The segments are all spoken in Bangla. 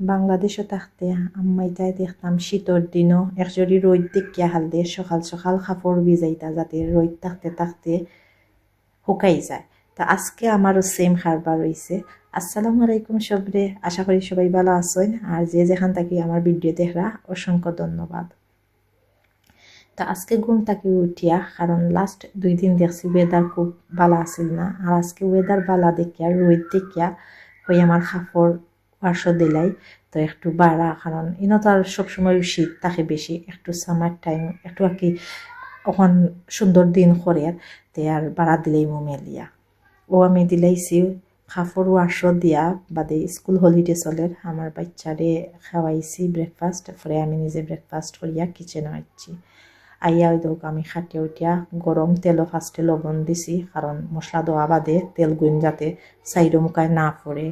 বাংলাদেশও থাকতে আম্মাই যাই দেখতাম শীতর দিনও। একজরি রোদ দেখিয়া হাল দিয়ে সকাল সকাল কাপড় ভিজাইতা যাতে রোদ থাকতে থাকতে শুকাই যায়। তা আজকে আমারও সেম কারবার রয়েছে আসসালামু আলাইকুম সবরে, আশা করি সবাই ভালো আছেন। আর যে যেখান থাকি আমার ভিডিও দেখরা অসংখ্য ধন্যবাদ। তা আজকে ঘুম থাকি উঠিয়া, কারণ লাস্ট দুই দিন দেখছি ওয়েদার খুব ভালো আছিল না। আর আজকে ওয়েদার ভালো দেখিয়া, রোদ দেখিয়া হয়ে আমার কাপড় ওয়াশো দিলাই। তো একটু বাড়া, কারণ ইনো তো আর সবসময় শীত থাকে বেশি, একটু সামার টাইম একটু আর কি ওখান সুন্দর দিন করে তে আর বাড়া দিলেই মো মেলিয়া। ও আমি দিলাইছি কাপড় ওয়াশো দিয়া, বাদে স্কুল হলিডে চলের আমার বাচ্চারে খাওয়াইছি ব্রেকফাস্ট পরে আমি নিজে ব্রেকফাস্ট করিয়া কিচেনে আসছি আইয়া ওই দোক আমি খাটিয়ে উঠিয়া গরম তেলও ফার্স্টে লবণ দিছি, কারণ মশলা দেওয়া বাদে তেল গুণ যাতে সাইডো মুখায় না পড়ে।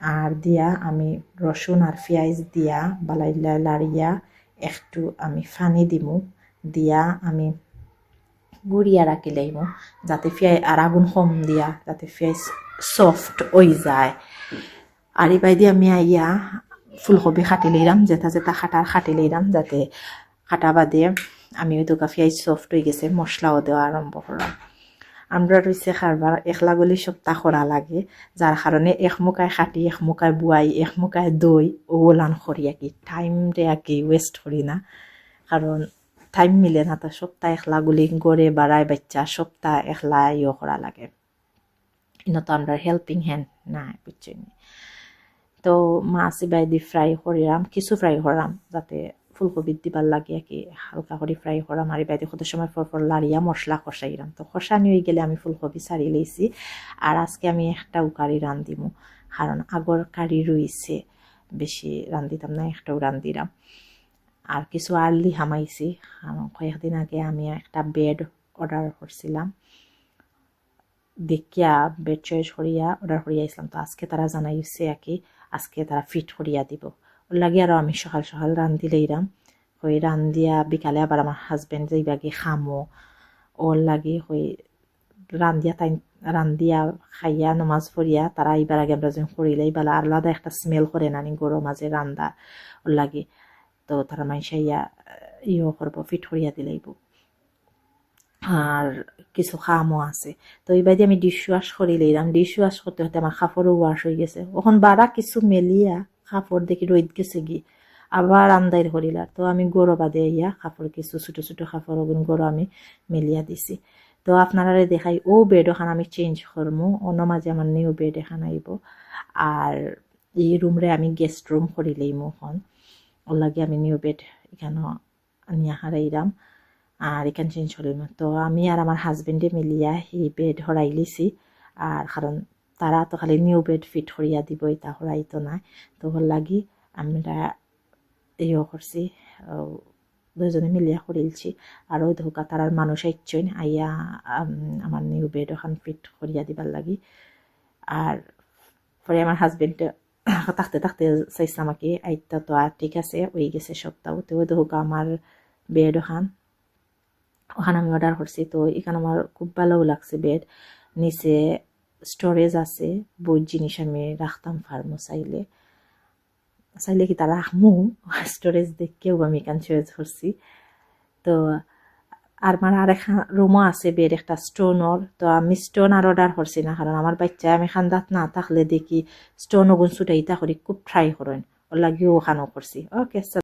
আর দিয়া আমি রসুন আর পেঁয়াজ দিয়া বালাইলা লাড়িয়া একটু আমি ফানি দিমু। দিয়া আমি গুড়িয়া রাখি লাইমু যাতে পেঁয়াজ আর আগুন কম দিয়া যাতে পেঁয়াজ সফট হয়ে যায়। আর এবার দিয়ে আমি আইয়া ফুলকপি খাটি লইলাম যেটা যেটা খাটার খাটি লইলাম যাতে খাটা বাদে আমি ওই দোকা পেঁয়াজ সফট হয়ে গেছে মশলাও দেওয়া আরম্ভ করলাম আমরা রয়েছে খারবার একলা গলি সপ্তাহ করা লাগে, যার কারণে এক মুখায় খাটি, এক মুখায় বুয়াই, এক মুখায় দই ওলান করি আর কি। টাইম রে আর কি ওয়েস্ট করি না। কারণ টাইম মিলে না তো সপ্তাহ একলা গুলি গড়ে বাড়ায় বাচ্চা সপ্তাহ একলা ইয়ে করা লাগে। ইনো তো আমরা হেল্পিং হ্যান্ড না, বুঝছেন? তো মাছ ইবাই দি ফ্রাই করিলাম, কিছু ফ্রাই করাম, যাতে ফুলকপি দিবার লাগে আর কি হালকা করে ফ্রাই করা, মারি বাইরে কত সময় পর পর লাড়িয়া মশলা কষাইলাম তো কষানি হয়ে গেলে আমি ফুলকপি সারি লইছি। আর আজকে আমি একটা কারি রান্ধিমু, কারণ আগর কারি রইছে, বেশি রান্ধিতাম না, একটাও রান্ধিলাম আর কিছু আর্লি হামাইছি কয়েকদিন আগে আমি একটা বেড অর্ডার করছিলাম। দেখিয়া বেড চয়েস করিয়া অর্ডার করিয়া আসলাম তো আজকে তারা জানাইছে আর কি আজকে তারা ফিট করিয়া দিব। ওর লাগে আরও আমি সকাল সকাল রান্ধি লইলাম হই রান্ধিয়া বিকালে আবার আমার হাজবেন্ড যাইবাগে খামো ওর লাগে হই রান্ধিয়া তাই রান্ধিয়া খাইয়া, নমাজ পড়িয়া তারা এইবার আগে আমরা যখন করিলাই বেলা আলাদা একটা স্মেল করে নানি গরম মাঝে রান্দা ওর লাগে। তো তারা মাইসাইয়া ইয়ে করব ফিট করিয়া দিলাইব আর কিছু খামও আছে। তো এই বাদে আমি ডিশ ওয়াশ করি লইলাম ডিশ ওয়াশ করতে হতে আমার কাপড়ও ওয়াশ হয়ে গেছে। ওখান বারা কিছু মেলিয়া। কাপড় দেখি রোদ গেছে গি আবার আন্দাইর করিলার তো আমি গরো বাদে ইয়া কাপড় কিছু, ছোটো ছোটো কাপড় ওগুন গরো আমি মেলিয়া দিছি। তো আপনারা দেখাই, ও বেড ওখান আমি চেঞ্জ করমু। অন্য মাঝে আমার নিউ বেড এখান আইব। আর এই রুমরে আমি গেস্ট রুম করিলেই মোহন ওর লাগে আমি নিউ বেড এখানে নিয়ে হারাইলাম আর এখানে চেঞ্জ করিলাম। তো আমি আর আমার হাজবেন্ডে মিলিয়া এই বেড হরাই লিছি। আর কারণ তারা তো খালি নিউ বেড ফিট করিয়া দিব এটা হরাইতো না তো ওর লাগি আমরা ইয়ে করছি দুজনে মিলিয়া করিলছি। আর ওই ধোকা তারার মানুষ আইছেন আইয়া আমার নিউ বেড ওখান ফিট করিয়া দিবার লাগি। আর পরে আমার হাজবেন্ড থাকতে থাকতে চাইছে আমাকে আইতা তো আর ঠিক আছে, ওই গেছে সপ্তাহ তো ওই ধোকা আমার বেড ওখান। ওখানে আমি অর্ডার করছি, তো এখানে আমার খুব ভালোও লাগছে বেড নিচে স্টোরেজ আছে বই জিনিস আমি রাখতাম ফার্মো চাইলে। চাইলে কি তারা রাখমু? স্টোরেজ দেখেও আমি এখান চয়েস করছি তো আর মানে আর এখন রুমও আছে বেড একটা স্টোনর তো আমি স্টোন আর অর্ডার করছি না, কারণ আমার বাচ্চা আমি খান্দাত না থাকলে দেখি স্টোন ওগুন ছুটাইতা করি, খুব ট্রাই করেন। ওর লাগিও ওখানেও করছি। ওকে